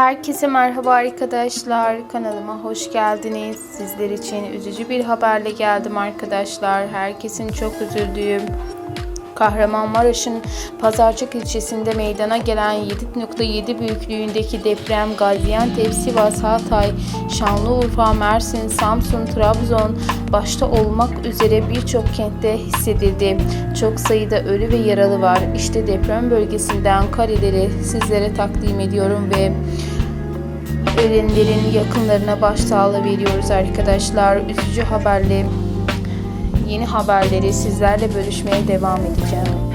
Herkese merhaba arkadaşlar. Kanalıma hoş geldiniz. Sizler için üzücü bir haberle geldim arkadaşlar. Herkesin çok üzüldüğü Kahramanmaraş'ın Pazarcık ilçesinde meydana gelen 7.7 büyüklüğündeki deprem Gaziantep, Sivas, Hatay, Şanlıurfa, Mersin, Samsun, Trabzon başta olmak üzere birçok kentte hissedildi. Çok sayıda ölü ve yaralı var. İşte deprem bölgesinden kareleri sizlere takdim ediyorum ve ölenlerin yakınlarına başsağlığı veriyoruz arkadaşlar. Üzücü haberle yeni haberleri sizlerle bölüşmeye devam edeceğim.